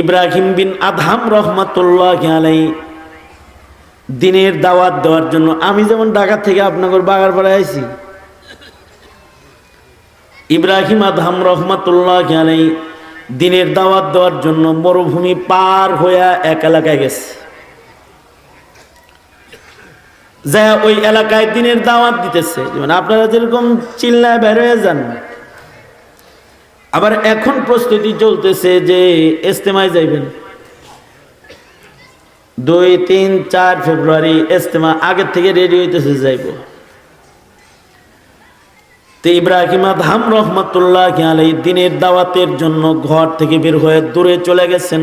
ইব্রাহিম বিন Adham রহমাতুল্লাহ আলাই দিনের দাওয়াত দেওয়ার জন্য আমি যেমন ঢাকা থেকে আপনাদের বাগার পাড়ে আইছি, ইব্রাহিম আধাম রহমাতুল্লাহ আলাই দিনের দাওয়াত দেওয়ার জন্য মরুভূমি পার হইয়া এক এলাকায় গেছে। যা ওই এলাকায় দিনের দাওয়াত দিতেছে। যেমন আপনারা যেরকম চিল্লায় বের হয়ে যান আবার এখন প্রস্তুতি চলতেছে যে ইস্তেমায় যাইবেন। দুই, তিন, চার ফেব্রুয়ারি ইস্তেমা আগের থেকে রেডি হইতেছে যাইব। তো ইব্রাহিম আদহাম রহমতুল্লাহ আলাই দিনের দাওয়াতের জন্য ঘর থেকে বের হয়ে দূরে চলে গেছেন।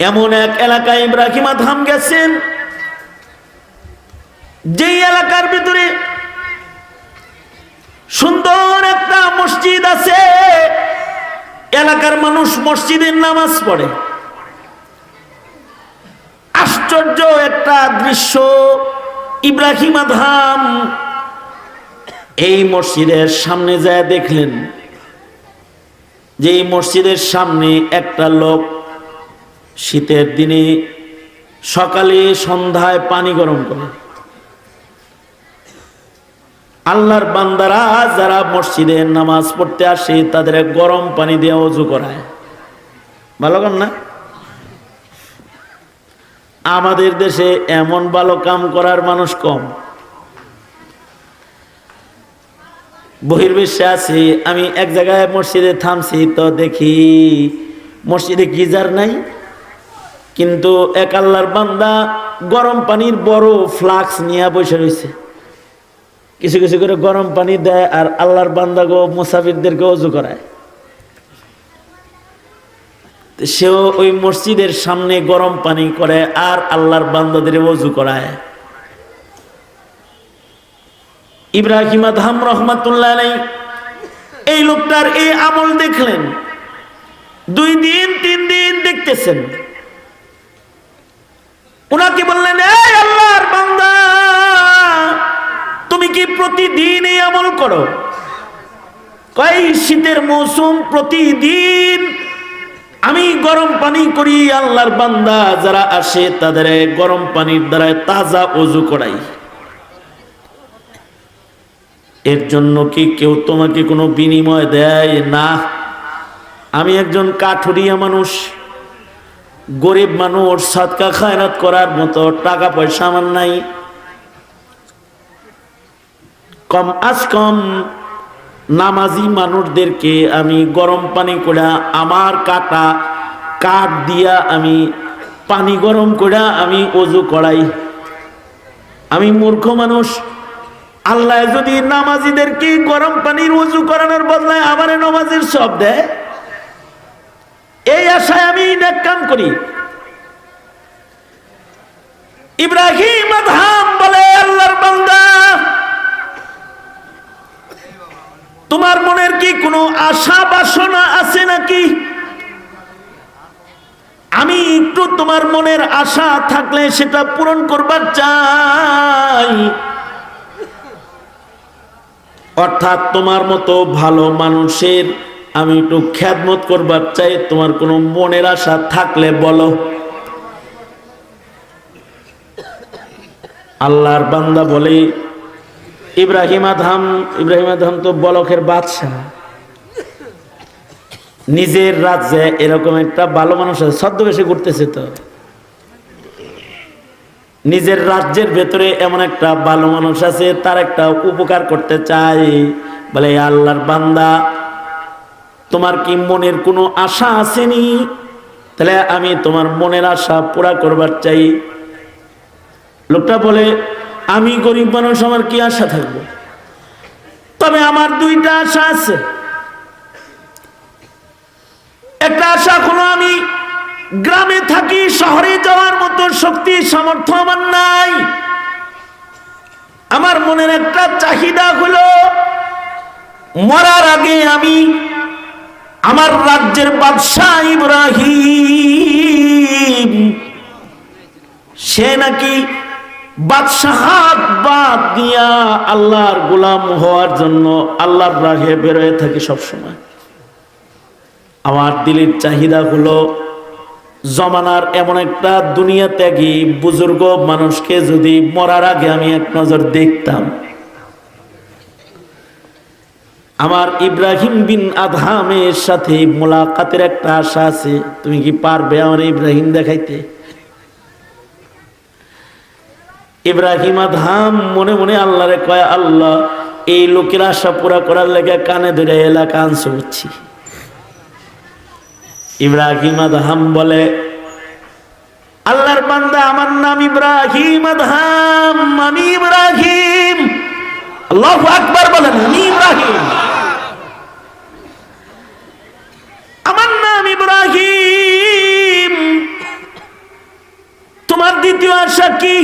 এমন এক এলাকায় ইব্রাহিম আদহাম গেছেন, যেই এলাকার ভিতরে সুন্দর একটা মসজিদ আছে। এলাকার মানুষ মসজিদের নামাজ পড়ে। আশ্চর্য একটা দৃশ্য। ইব্রাহিম আধাম এই মসজিদের সামনে যায় দেখলেন যে এই মসজিদের সামনে একটা লোক শীতের দিনে সকালে সন্ধ্যায় পানি গরম করে। আল্লাহর বান্দারা যারা মসজিদে নামাজ পড়তে আসে, তাদের গরম পানি দিয়ে অজু করায়। ভালো কর না? আমাদের দেশে এমন ভালো কাম করার মানুষ কম। বহির্বিশ্বে আছি, আমি এক জায়গায় মসজিদে থামছি, তো দেখি মসজিদে গিজার নাই? কিন্তু এক আল্লাহর বান্দা গরম পানির বড় ফ্লাক্স নিয়ে বসে রয়েছে কিছু কিছু করে গরম পানি দেয় আর আল্লাহর বান্দা গো মুসাফিরদেরকে অজু করায়। সেও ওই মসজিদের সামনে গরম পানি করে আর আল্লাহর বান্দাদের অজু করায়। ইব্রাহিম আদহাম রহমাতুল্লাহ নেই এই লোকটার এই আমল দেখলেন। দুই দিন, তিন দিন দেখতেছেন। ওনাকে বললেন প্রতিদিন এই আমল করো। কয় শীতের মৌসুম প্রতিদিন আমি গরম পানি করি, আল্লাহর বান্দা যারা আসে তাদের গরম পানির দ্বারা তাজা অজু করাই। এর জন্য কি কেউ তোমাকে কোনো বিনিময় দেয়? না। আমি একজন কাঠুরিয়া মানুষ, গরিব মানুষ, সাদকা খায়রাত করার মতো টাকা পয়সা আমার নাই। কম আজ কম নামাজি মানুষদেরকে আমি গরম পানি করে আমার কাটা কাঠ দিয়া আমি পানি গরম করে আমি অজু করাই। আমি মূর্খ মানুষ। আল্লাহ যদি নামাজিদেরকে গরম পানির অজু করানোর বদলায় আমার নামাজের সব দেয়? এই আশায় আমি কাম করি। ইব্রাহিম বলে, আল্লাহর বান্দা কোনো আশা বাসনা আছে নাকি? আমি একটু তোমার মনের আশা থাকলে সেটা পূরণ করবার চাই। অর্থাৎ তোমার মতো ভালো মানুষের আমি একটু খ্যাতমত করবার চাই, তোমার কোনো মনের আশা থাকলে বলো। আল্লাহর বান্দা বলে, ইব্রাহিম আধাম ইব্রাহিম আধাম তো বলকের বাদশাহ। নিজের রাজ্যে এরকম একটা ভালো মানুষ আছে, ছদ্মবেশে ঘুরতেছে তো। নিজের রাজ্যের ভেতরে এমন একটা ভালো মানুষ আছে, তার একটা উপকার করতে চাই। বলে আল্লাহর বান্দা, তোমার কি মনের কোনো আশা আসেনি? তাহলে আমি তোমার মনের আশা পুরা করবার চাই। লোকটা বলে, আমি গরিব মানুষ, আমার কি আশা থাকব? তবে আমার দুইটা আশা আছে। একটা আশা কোনো আমি গ্রামে থাকি, শহরে যাওয়ার মতো শক্তি, সামর্থ্য আমার নাই। আমার মনের একটা চাহিদা হলো, মরার আগে আমি আমার রাজ্যের বাদশাহ ইব্রাহিম। সে নাকি বাদশাহাত বাদ দিয়া আল্লাহর গোলাম হওয়ার জন্য আল্লাহর রাহে বেরোয় থাকি সবসময়। আমার দিলের চাহিদা হলো জমানার এমন একটা দুনিয়া ত্যাগী বুজুর্গ মানুষকে যদি মরার আগে আমি এক নজর দেখতাম। আমার ইব্রাহিম বিন আধামের সাথে মোলাকাতের একটা আশা আছে। তুমি কি পারবে আমার ইব্রাহিম দেখাইতে? ইব্রাহিম আধাম মনে মনে আল্লাহরে কয়, আল্লাহ, এই লোকের আশা পুরা করার লেগে কানে ধরে এলাকা আনছে ইব্রাহিম আদহাম বলে, আল্লাহর বান্দা আমার নাম ইব্রাহিম আদহাম, আমি ইব্রাহিম। আল্লাহ আকবার বলেন, আমি ইব্রাহিম। আমার নাম ইব্রাহিম। তোমার দ্বিতীয় আশা কি?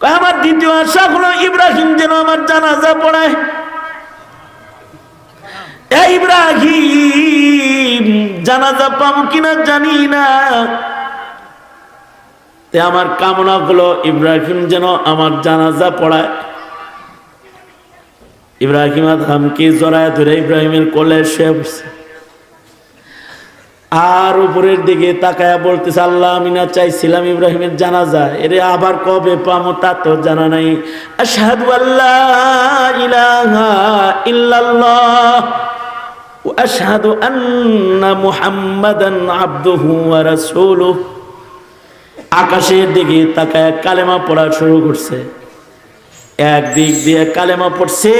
আমার দ্বিতীয় আশা হলো ইব্রাহিম যেন আমার জানাজা পড়ায় ইব্রাহিম জানাজা পাবো কিনা জানি না। আমার কামনা হলো ইব্রাহিম যেন আমার জানাজা পড়ায়। ইব্রাহিম আদহামকে জড়ায় ধরে ইব্রাহিমের কোলে শুয়ে আর উপরের দিকে তাকায়া বলতেছে, আল্লাহ, আমি না চাইছিলাম ইব্রাহিমের জানাজা। এরে আবার কবে পামো তা তো জানা নাই। আশহাদু আল্লাহ ইলাহা ইল্লাল্লাহ। আশহাদু আন্না মুহাম্মাদান আবদুহু ওয়া আকাশের দিকে তাকায় কালেমা পড়া শুরু করছে। একদিক দিয়ে কালেমা পড়ছে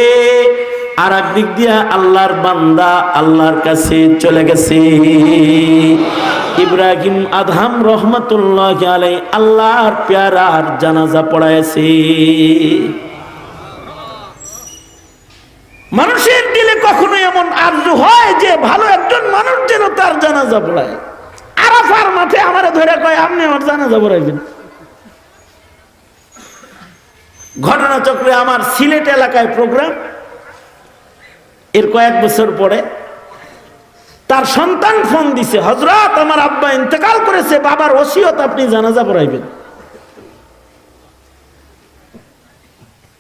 আর একদিক দিয়ে আল্লাহর বান্দা আল্লাহর কাছে চলে গেছে। ইব্রাহিম আধাম রহমতুল্লাহ আলাই আল্লাহর প্যারার জানাজা পড়াইছে। মানুষের দিলে কখনো এমন আর্য হয় যে ভালো একজন মানুষ যেন তার জানাজা পড়ায়। আরাফার মাঠে আমার ধরে কয়, আপনি আমার জানাজা পড়াইবেন। ঘটনাচক্রে আমার সিলেট এলাকায় প্রোগ্রাম। এর কয়েক বছর পরে তার সন্তান ফোন দিছে হজরত আমার আব্বা ইন্তেকাল করেছে, বাবার ওসিয়ত, আপনি জানাজা পড়াইবেন।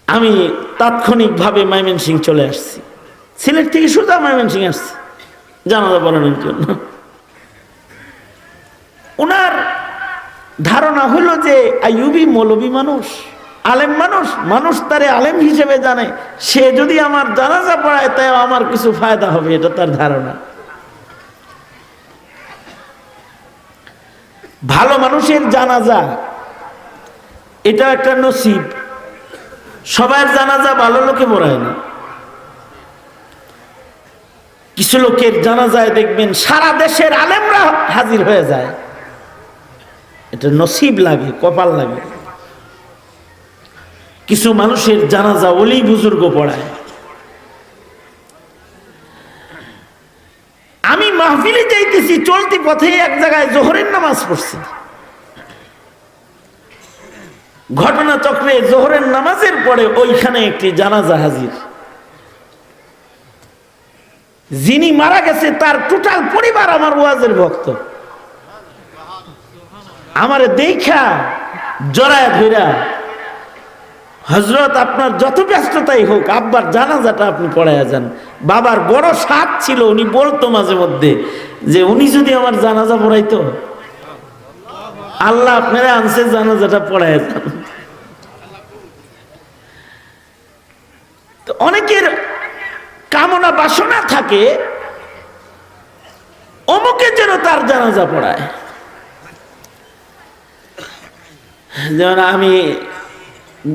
আমি তাৎক্ষণিকভাবে মাইমেন সিং চলে আসছি। সিলেট থেকে সোজা ময়মনসিং আসছি। জানাজা পড়ানোর জন্য। ওনার ধারণা হলো যে আইয়ুবি মৌলবী মানুষ, আলেম মানুষ মানুষ তারে আলেম হিসেবে জানে। সে যদি আমার জানাজা পড়ায় তাই আমার কিছু ফায়দা হবে, এটা তার ধারণা। ভালো মানুষের জানাজা এটা একটা নসিব। সবার জানাজা ভালো লোকে পড়ায় না। কিছু লোকের জানাজায় দেখবেন সারা দেশের আলেমরা হাজির হয়ে যায়। এটা নসিব লাগে, কপাল লাগে। কিছু মানুষের জানাজা ওলি বুজুর্গ পড়ায়। আমি মাহফিলে যাইতেছি, চলতি পথে এক জায়গায় জোহরের নামাজ পড়ছি। ঘটনা চক্রে জোহরের নামাজের পরে ওইখানে একটি জানাজা হাজির। যিনি মারা গেছে, তার টোটাল পরিবার আমার ওয়াজের ভক্ত। আমারে দেখা জড়ায় ধইরা হজরত আপনার যত ব্যস্ততাই হোক, আব্বার জানাজাটা আপনি পড়াইয়া যান। বাবার বড় সাত ছিল, উনি বলতো মাঝে মধ্যে যে, উনি যদি আমার জানাজা পড়াইতো, আল্লাহ আপনারা আনছে জানাজাটা পড়াইয়া যান। অনেকের কামনা বাসনা থাকে, অমুকে যেন তার জানাজা পড়ায়। যেমন আমি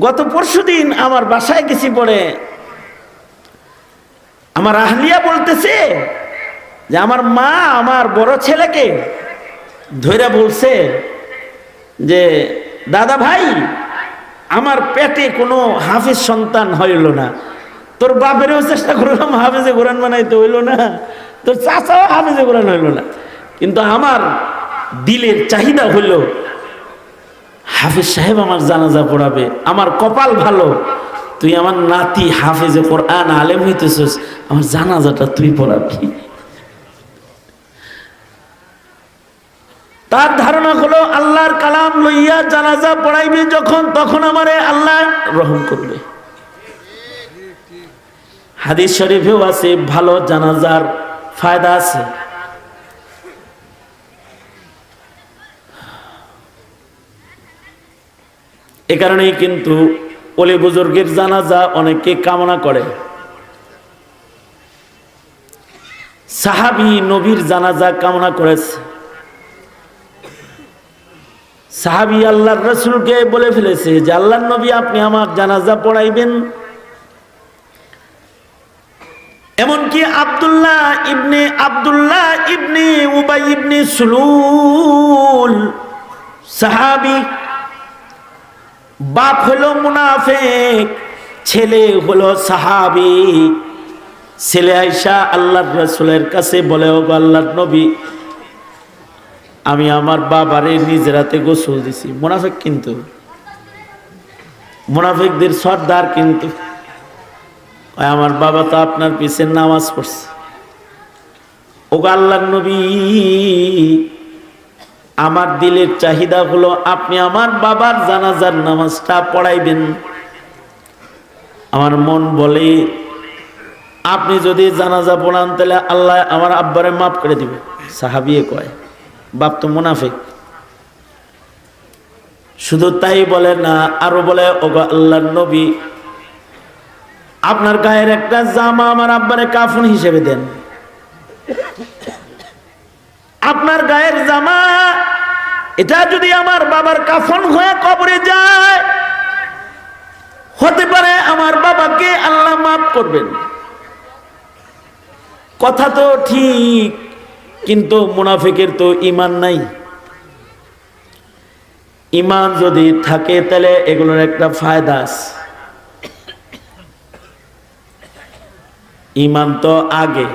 গত পরশু দিন আমার বাসায় গেছি পরে, আমার আহলিয়া বলতেছে যে আমার মা আমার বড় ছেলেকে ধৈরা বলছে যে, দাদা ভাই, আমার পেটে কোনো হাফিজ সন্তান হইল না। তোর বাপেরও চেষ্টা করলাম হাফেজে কোরআন বানাইতে হইল না, তোর চাচাও হাফেজে কোরআন হইল না। কিন্তু আমার দিলের চাহিদা হইল, হাফেজ সাহেব আমার জানাজা পড়াবে, আমার কপাল ভালো, তুই আমার নাতি হাফেজে কোরআন আলেম হইতেছিস, আমার জানাজাটা তুই পড়াবি। তার ধারণা হলো আল্লাহর কালাম লইয়া জানাজা পড়াইবে যখন, তখন আমারে আল্লাহ রহম করবে। হাদিস শরীফেও আছে, ভালো জানাজার ফায়দা আছে। এ কারণেই কিন্তু অলি বুজুর্গের জানাজা অনেকে কামনা করে। সাহাবি নবীর জানাজা কামনা করেছে। সাহাবি আল্লাহর রসুলকে বলে ফেলেছে যে, আল্লাহর নবী, আপনি আমার জানাজা পড়াইবেন এমনকি আব্দুল্লাহ ইবনে আব্দুল্লাহ ইবনে উবাই ইবনে সুলুল সাহাবি, বাপ হলো মুনাফেক, ছেলে হলো সাহাবি। ছেলে আইসা আল্লাহর রসুলের কাছে বলে ও আল্লাহর নবী, আমি আমার বাবারে নিজ রাতে গোসল দিছি। মুনাফেক কিন্তু, মুনাফেকদের সর্দার কিন্তু। আমার বাবা তো আপনার পিছে নামাজ পড়ছে। ও আল্লাহর নবী, আমার দিলের চাহিদা হলো আপনি আমার বাবার জানাজার নামাজটা পড়াইবেন। আমার মন বলে, আপনি যদি জানাজা পড়ান তাহলে আল্লাহ আমার আব্বারে মাফ করে দিবে। সাহাবিয়ে কয়, বাপ তো মুনাফিক। শুধু তাই বলে না, আরও বলে ও আল্লাহর নবী আপনার গায়ের একটা জামা আমার আব্বারে কাফন হিসেবে দেন। আপনার গায়ের জামা, এটা যদি আমার বাবার কাফন হয়ে কবরে যায়, হতে পারে আমার বাবাকে আল্লাহ মাফ করবেন। কথা তো ঠিক, কিন্তু মুনাফিকের তো ইমান নাই। ইমান যদি থাকে, তাহলে এগুলোর একটা ফায়দা আছে। ইমান তো আগে।